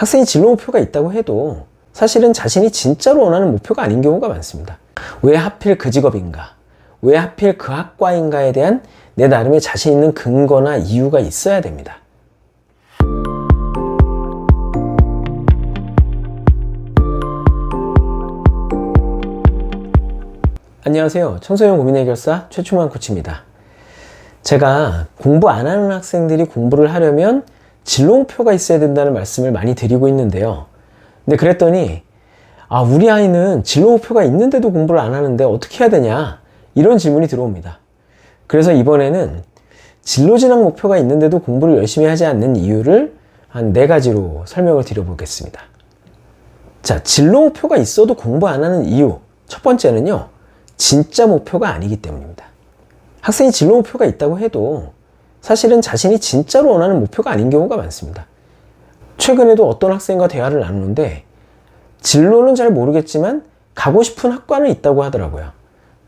학생이 진로 목표가 있다고 해도 사실은 자신이 진짜로 원하는 목표가 아닌 경우가 많습니다. 왜 하필 그 직업인가? 왜 하필 그 학과인가에 대한 내 나름의 자신 있는 근거나 이유가 있어야 됩니다. 안녕하세요. 청소년 고민 해결사 최충만 코치입니다. 제가 공부 안 하는 학생들이 공부를 하려면 진로 목표가 있어야 된다는 말씀을 많이 드리고 있는데요. 근데 그랬더니 아, 우리 아이는 진로 목표가 있는데도 공부를 안 하는데 어떻게 해야 되냐? 이런 질문이 들어옵니다. 그래서 이번에는 진로 진학 목표가 있는데도 공부를 열심히 하지 않는 이유를 한 네 가지로 설명을 드려보겠습니다. 자, 진로 목표가 있어도 공부 안 하는 이유. 첫 번째는요, 진짜 목표가 아니기 때문입니다. 학생이 진로 목표가 있다고 해도 사실은 자신이 진짜로 원하는 목표가 아닌 경우가 많습니다. 최근에도 어떤 학생과 대화를 나누는데 진로는 잘 모르겠지만 가고 싶은 학과는 있다고 하더라고요.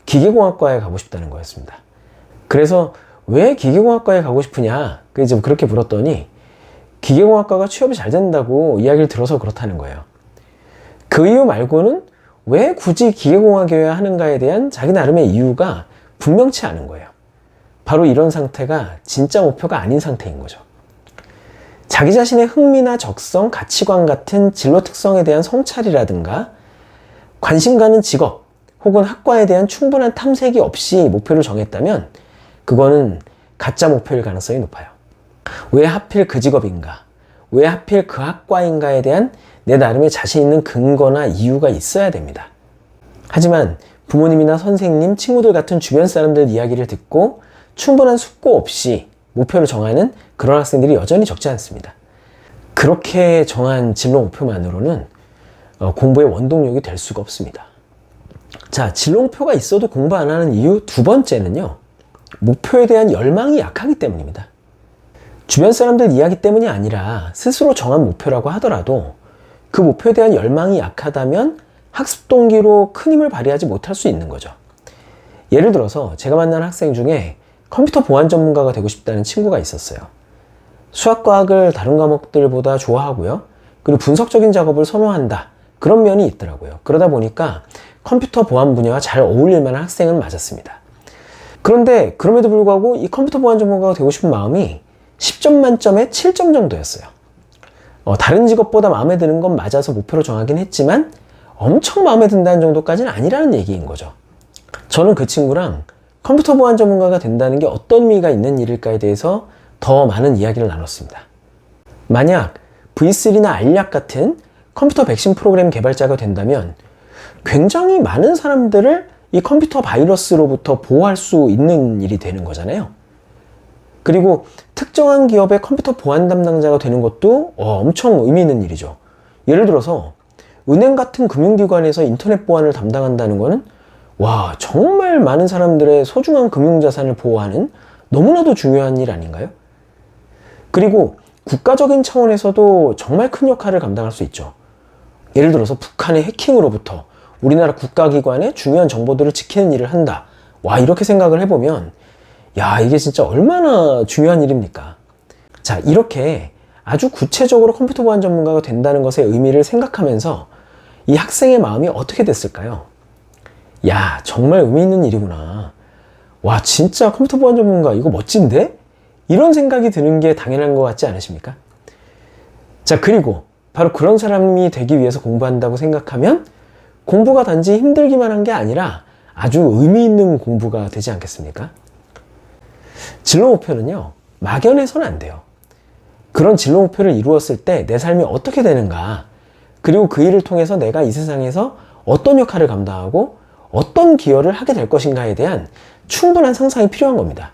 기계공학과에 가고 싶다는 거였습니다. 그래서 왜 기계공학과에 가고 싶으냐? 이제 그렇게 물었더니 기계공학과가 취업이 잘 된다고 이야기를 들어서 그렇다는 거예요. 그 이유 말고는 왜 굳이 기계공학이어야 하는가에 대한 자기 나름의 이유가 분명치 않은 거예요. 바로 이런 상태가 진짜 목표가 아닌 상태인 거죠. 자기 자신의 흥미나 적성, 가치관 같은 진로 특성에 대한 성찰이라든가 관심 가는 직업 혹은 학과에 대한 충분한 탐색이 없이 목표를 정했다면 그거는 가짜 목표일 가능성이 높아요. 왜 하필 그 직업인가? 왜 하필 그 학과인가에 대한 내 나름의 자신 있는 근거나 이유가 있어야 됩니다. 하지만 부모님이나 선생님, 친구들 같은 주변 사람들 이야기를 듣고 충분한 숙고 없이 목표를 정하는 그런 학생들이 여전히 적지 않습니다. 그렇게 정한 진로 목표만으로는 어, 공부의 원동력이 될 수가 없습니다. 자, 진로 목표가 있어도 공부 안 하는 이유 두 번째는요, 목표에 대한 열망이 약하기 때문입니다. 주변 사람들 이야기 때문이 아니라 스스로 정한 목표라고 하더라도 그 목표에 대한 열망이 약하다면 학습 동기로 큰 힘을 발휘하지 못할 수 있는 거죠. 예를 들어서 제가 만난 학생 중에 컴퓨터 보안 전문가가 되고 싶다는 친구가 있었어요. 수학과학을 다른 과목들보다 좋아하고요. 그리고 분석적인 작업을 선호한다. 그런 면이 있더라고요. 그러다 보니까 컴퓨터 보안 분야와 잘 어울릴 만한 학생은 맞았습니다. 그런데 그럼에도 불구하고 이 컴퓨터 보안 전문가가 되고 싶은 마음이 10점 만점에 7점 정도였어요. 어, 다른 직업보다 마음에 드는 건 맞아서 목표로 정하긴 했지만 엄청 마음에 든다는 정도까지는 아니라는 얘기인 거죠. 저는 그 친구랑 컴퓨터 보안 전문가가 된다는 게 어떤 의미가 있는 일일까에 대해서 더 많은 이야기를 나눴습니다. 만약 V3나 알약 같은 컴퓨터 백신 프로그램 개발자가 된다면 굉장히 많은 사람들을 이 컴퓨터 바이러스로부터 보호할 수 있는 일이 되는 거잖아요. 그리고 특정한 기업의 컴퓨터 보안 담당자가 되는 것도 어, 엄청 의미 있는 일이죠. 예를 들어서 은행 같은 금융기관에서 인터넷 보안을 담당한다는 것은 와 정말 많은 사람들의 소중한 금융자산을 보호하는 너무나도 중요한 일 아닌가요? 그리고 국가적인 차원에서도 정말 큰 역할을 감당할 수 있죠. 예를 들어서 북한의 해킹으로부터 우리나라 국가기관의 중요한 정보들을 지키는 일을 한다. 와 이렇게 생각을 해보면 야, 이게 진짜 얼마나 중요한 일입니까? 자, 이렇게 아주 구체적으로 컴퓨터 보안 전문가가 된다는 것의 의미를 생각하면서 이 학생의 마음이 어떻게 됐을까요? 야, 정말 의미 있는 일이구나. 와, 진짜 컴퓨터 보안 전문가 이거 멋진데? 이런 생각이 드는 게 당연한 것 같지 않으십니까? 자, 그리고 바로 그런 사람이 되기 위해서 공부한다고 생각하면 공부가 단지 힘들기만 한 게 아니라 아주 의미 있는 공부가 되지 않겠습니까? 진로 목표는요, 막연해서는 안 돼요. 그런 진로 목표를 이루었을 때 내 삶이 어떻게 되는가, 그리고 그 일을 통해서 내가 이 세상에서 어떤 역할을 감당하고 어떤 기여를 하게 될 것인가에 대한 충분한 상상이 필요한 겁니다.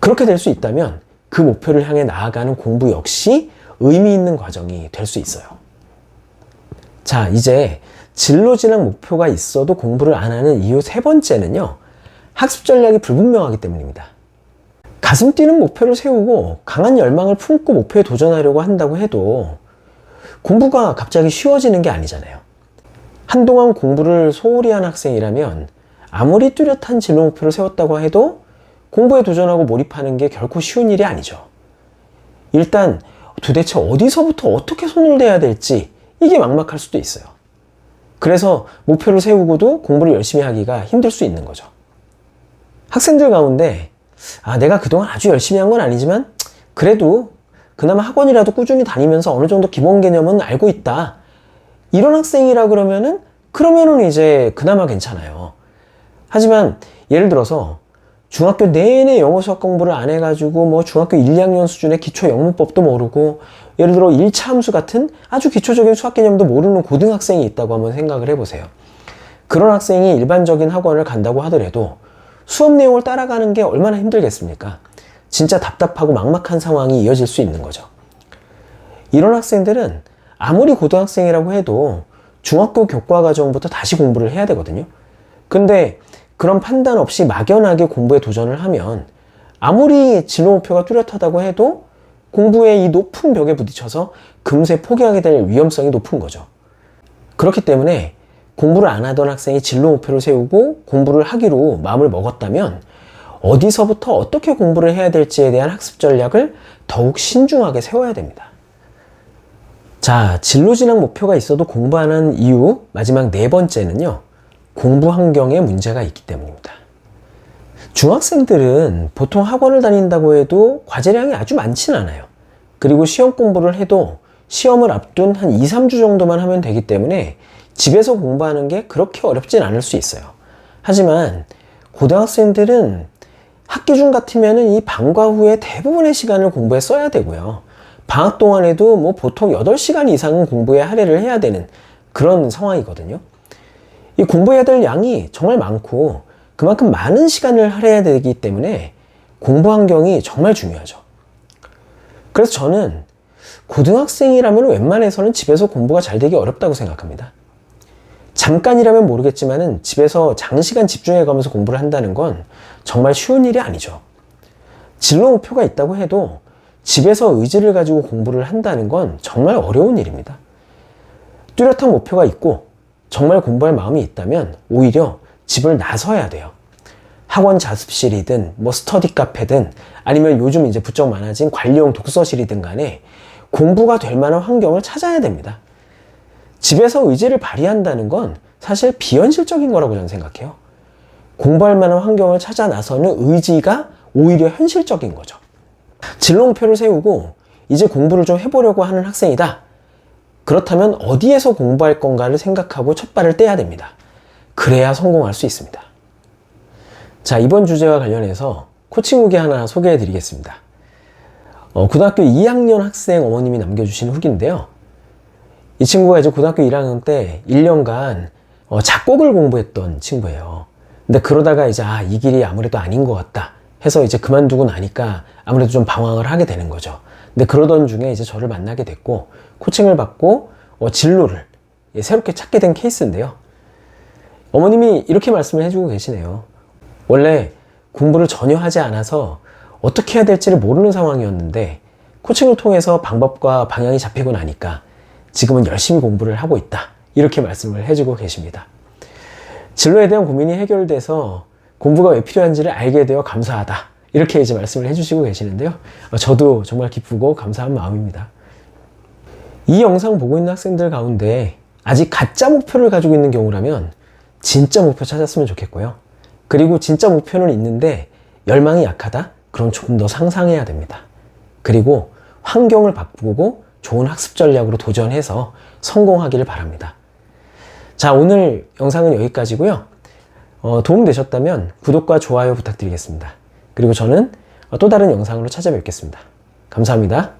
그렇게 될 수 있다면 그 목표를 향해 나아가는 공부 역시 의미 있는 과정이 될 수 있어요. 자, 이제 진로 진학 목표가 있어도 공부를 안 하는 이유 세 번째는요. 학습 전략이 불분명하기 때문입니다. 가슴 뛰는 목표를 세우고 강한 열망을 품고 목표에 도전하려고 한다고 해도 공부가 갑자기 쉬워지는 게 아니잖아요. 한동안 공부를 소홀히 한 학생이라면 아무리 뚜렷한 진로 목표를 세웠다고 해도 공부에 도전하고 몰입하는 게 결코 쉬운 일이 아니죠. 일단 도대체 어디서부터 어떻게 손을 대야 될지 이게 막막할 수도 있어요. 그래서 목표를 세우고도 공부를 열심히 하기가 힘들 수 있는 거죠. 학생들 가운데 아, 내가 그동안 아주 열심히 한 건 아니지만 그래도 그나마 학원이라도 꾸준히 다니면서 어느 정도 기본 개념은 알고 있다. 이런 학생이라 그러면은 그러면은 이제 그나마 괜찮아요. 하지만 예를 들어서 중학교 내내 영어 수학 공부를 안 해가지고 뭐 중학교 1, 2학년 수준의 기초 영문법도 모르고 예를 들어 1차 함수 같은 아주 기초적인 수학 개념도 모르는 고등학생이 있다고 한번 생각을 해보세요. 그런 학생이 일반적인 학원을 간다고 하더라도 수업 내용을 따라가는 게 얼마나 힘들겠습니까? 진짜 답답하고 막막한 상황이 이어질 수 있는 거죠. 이런 학생들은 아무리 고등학생이라고 해도 중학교 교과 과정부터 다시 공부를 해야 되거든요. 근데 그런 판단 없이 막연하게 공부에 도전을 하면 아무리 진로 목표가 뚜렷하다고 해도 공부의 이 높은 벽에 부딪혀서 금세 포기하게 될 위험성이 높은 거죠. 그렇기 때문에 공부를 안 하던 학생이 진로 목표를 세우고 공부를 하기로 마음을 먹었다면 어디서부터 어떻게 공부를 해야 될지에 대한 학습 전략을 더욱 신중하게 세워야 됩니다. 자, 진로 진학 목표가 있어도 공부 안 하는 이유 마지막 네 번째는요. 공부 환경에 문제가 있기 때문입니다. 중학생들은 보통 학원을 다닌다고 해도 과제량이 아주 많지는 않아요. 그리고 시험 공부를 해도 시험을 앞둔 한 2, 3주 정도만 하면 되기 때문에 집에서 공부하는 게 그렇게 어렵진 않을 수 있어요. 하지만 고등학생들은 학기 중 같으면은 이 방과 후에 대부분의 시간을 공부에 써야 되고요. 방학 동안에도 뭐 보통 8시간 이상은 공부에 할애를 해야 되는 그런 상황이거든요. 이 공부해야 될 양이 정말 많고 그만큼 많은 시간을 할애해야 되기 때문에 공부 환경이 정말 중요하죠. 그래서 저는 고등학생이라면 웬만해서는 집에서 공부가 잘 되기 어렵다고 생각합니다. 잠깐이라면 모르겠지만은 집에서 장시간 집중해 가면서 공부를 한다는 건 정말 쉬운 일이 아니죠. 진로 목표가 있다고 해도 집에서 의지를 가지고 공부를 한다는 건 정말 어려운 일입니다. 뚜렷한 목표가 있고 정말 공부할 마음이 있다면 오히려 집을 나서야 돼요. 학원 자습실이든 뭐 스터디 카페든 아니면 요즘 이제 부쩍 많아진 관리용 독서실이든 간에 공부가 될 만한 환경을 찾아야 됩니다. 집에서 의지를 발휘한다는 건 사실 비현실적인 거라고 저는 생각해요. 공부할 만한 환경을 찾아 나서는 의지가 오히려 현실적인 거죠. 진로 목표를 세우고 이제 공부를 좀 해보려고 하는 학생이다. 그렇다면 어디에서 공부할 건가를 생각하고 첫 발을 떼야 됩니다. 그래야 성공할 수 있습니다. 자, 이번 주제와 관련해서 코칭 후기 하나 소개해 드리겠습니다. 어, 고등학교 2학년 학생 어머님이 남겨주신 후기인데요. 이 친구가 이제 고등학교 1학년 때 1년간 어, 작곡을 공부했던 친구예요. 근데 그러다가 이제 아, 이 길이 아무래도 아닌 것 같다 해서 이제 그만두고 나니까 아무래도 좀 방황을 하게 되는 거죠. 근데 그러던 중에 이제 저를 만나게 됐고 코칭을 받고 어, 진로를 예, 새롭게 찾게 된 케이스인데요. 어머님이 이렇게 말씀을 해주고 계시네요. 원래 공부를 전혀 하지 않아서 어떻게 해야 될지를 모르는 상황이었는데 코칭을 통해서 방법과 방향이 잡히고 나니까 지금은 열심히 공부를 하고 있다. 이렇게 말씀을 해주고 계십니다. 진로에 대한 고민이 해결돼서 공부가 왜 필요한지를 알게 되어 감사하다. 이렇게 이제 말씀을 해주시고 계시는데요. 어, 저도 정말 기쁘고 감사한 마음입니다. 이 영상 보고 있는 학생들 가운데 아직 가짜 목표를 가지고 있는 경우라면 진짜 목표 찾았으면 좋겠고요. 그리고 진짜 목표는 있는데 열망이 약하다? 그럼 조금 더 상상해야 됩니다. 그리고 환경을 바꾸고 좋은 학습 전략으로 도전해서 성공하기를 바랍니다. 자, 오늘 영상은 여기까지고요. 어, 도움되셨다면 구독과 좋아요 부탁드리겠습니다. 그리고 저는 또 다른 영상으로 찾아뵙겠습니다. 감사합니다.